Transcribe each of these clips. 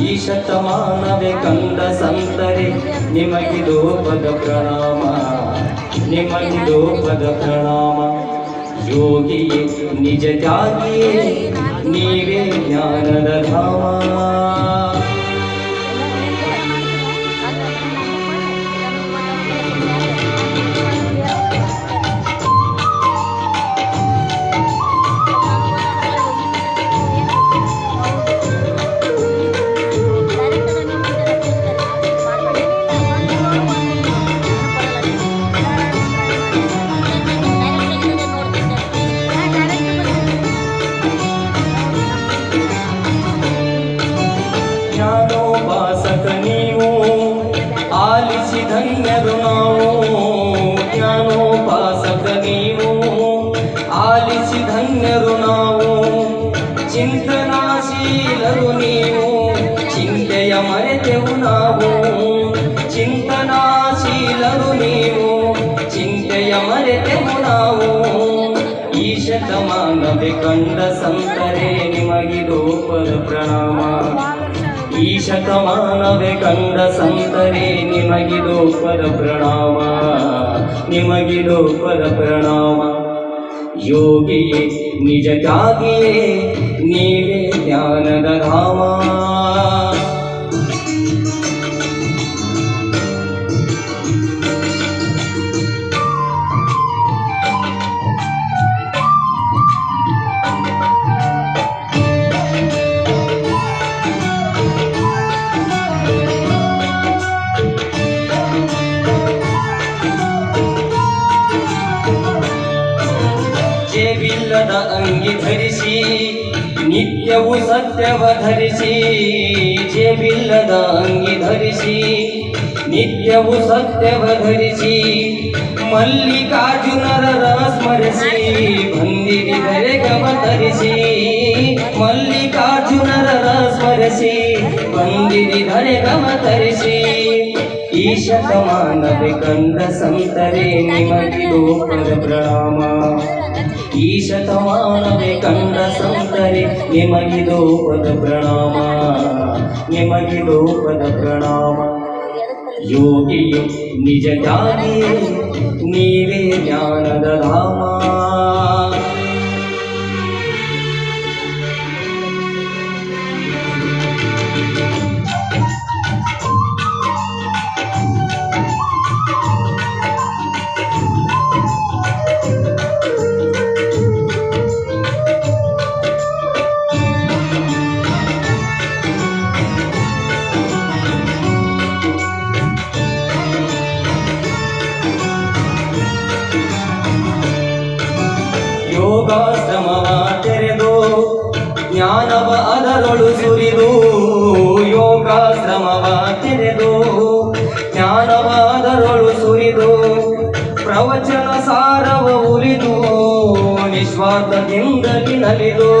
ಈ ಶತಮಾನವೇ ಕಂದ ಸಂತರೆ, ನಿಮಗಿದು ಪದ ಪ್ರಣಾಮ. ನಿಮಗಿದು ಪದ ಪ್ರಣಾಮ. ಯೋಗಿಯೇ, ನಿಜ ಜಾಗಿಯೇ ನೀವೇ ಜ್ಞಾನದ ಧಾಮ. ಚಿಂತನಾಶೀಲರು ನೀವು ಚಿಂತೆಯ ಮರೆತೆವು ನಾವು. ಚಿಂತನಾಶೀಲರು ನೀವು ಚಿಂತೆಯ ಮರೆತೆವು ನಾವು. ಈ ಶತಮಾನವೇ ಕಂಡ ಸಂತರೇ ನಿಮಗಿದು ಪ್ರಣಾಮ. ಈ ಶತಮಾನವೇ ಕಂಡ ಸಂತರೇ ನಿಮಗಿದು ಪ್ರಣಾಮ. ನಿಮಗಿದು ಪ್ರಣಾಮ. ಯೋಗಿಯೇ ನಿಜಕ್ಕಾಗಿಯೇ ನೀವೇ ಜ್ಞಾನದ ಧಾಮ. ನಿತ್ಯವು ಸತ್ಯವ ಧರಿಸಿ ಜೇಬಿಲ್ಲದ ಅಂಗಿ ಧರಿಸಿ ನಿತ್ಯವು ಸತ್ಯವ ಧರಿಸಿ ಮಲ್ಲಿಕಾರ್ಜುನರ ಸ್ಮರಿಸಿ ಬಂದಿರಿ ಧರೆಗವ ಧರಿಸಿ ಮಲ್ಲಿಕಾರ್ಜುನರ ಸ್ಮರಿಸಿ ಬಂದಿರಿ ಧರೆಗವ ಧರಿಸಿ ಈ ಶತಮಾನವೇ ಕಂಡ ಸಂತರೇ ನಿಮಗಿದು ಪದ ಪ್ರಣಾಮ ಈ ಶತಮಾನವೇ ಕಂಡ ಸಂತರೆ ನಿಮಗಿದು ಪದ ಪ್ರಣಾಮ ನಿಮಗಿದು ಪದ ಪ್ರಣಾಮ ಯೋಗಿಯು ನಿಜ ಜಾಗಿಯೇ ನೀವೇ ಜ್ಞಾನದ ಧಾಮ ಯೋಗಾಶ್ರಮವ ತೆರೆದು ಜ್ಞಾನವ ಅದರೊಳು ಸುರಿದು ಯೋಗಾಶ್ರಮವ ತೆರೆದು ಜ್ಞಾನವ ಅದರೊಳು ಸುರಿದು, ಪ್ರವಚನ ಸಾರವ ಉರಿದು ನಿಸ್ವಾರ್ಥದಿಂದಲಿ ನಲಿದು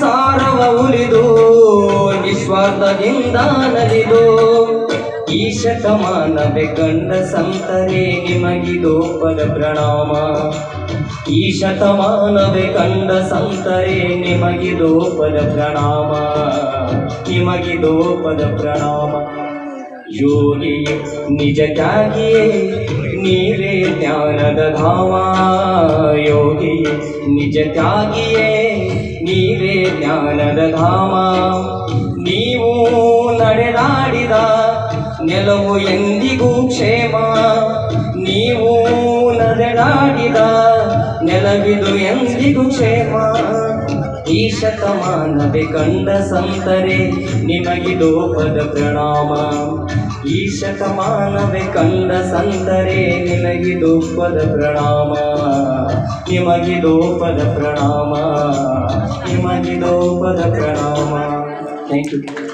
ಸಾರವ ಉರಿದು ನಿಸ್ವಾರ್ಥದಿಂದ ನಲಿದು ಈ ಶತಮಾನವೇ ಕಂಡ ಸಂತರೇ ನಿಮಗಿದು ಪದ ಪ್ರಣಾಮ. ಈ ಶತಮಾನವೇ ಕಂಡ ಸಂತರೇ, ನಿಮಗಿದೋ ಪದ ಪ್ರಣಾಮ. ನಿಮಗಿದೋ ಪದ ಪ್ರಣಾಮ. ಯೋಗಿ ನಿಜ ತ್ಯಾಗಿಯೇ ನೀವೇ ಜ್ಞಾನದ ಧಾಮ. ಯೋಗಿ ನಿಜ ತ್ಯಾಗಿಯೇ ನೀವೇ ಜ್ಞಾನದ ಧಾಮ. ನೀವು ನಡೆದಾಡಿದ ನೆಲವು ಎಂದಿಗೂ ಕ್ಷೇಮ. ನೀವು ನಡೆದಾಡಿದ ನೆಲವಿದು ಎಂದಿಗೂ ಕ್ಷೇಮ. ಈ ಶತಮಾನವೇ ಕಂಡ ಸಂತರೆ ನಿಮಗಿದು ಪದ ಪ್ರಣಾಮ. ಈ ಶತಮಾನವೇ ಕಂಡ ಸಂತರೆ ನಿಮಗಿದು ಪದ ಪ್ರಣಾಮ. ನಿಮಗಿದು ಪದ ಪ್ರಣಾಮ. ನಿಮಗಿದು ಪದ ಪ್ರಣಾಮ. Thank you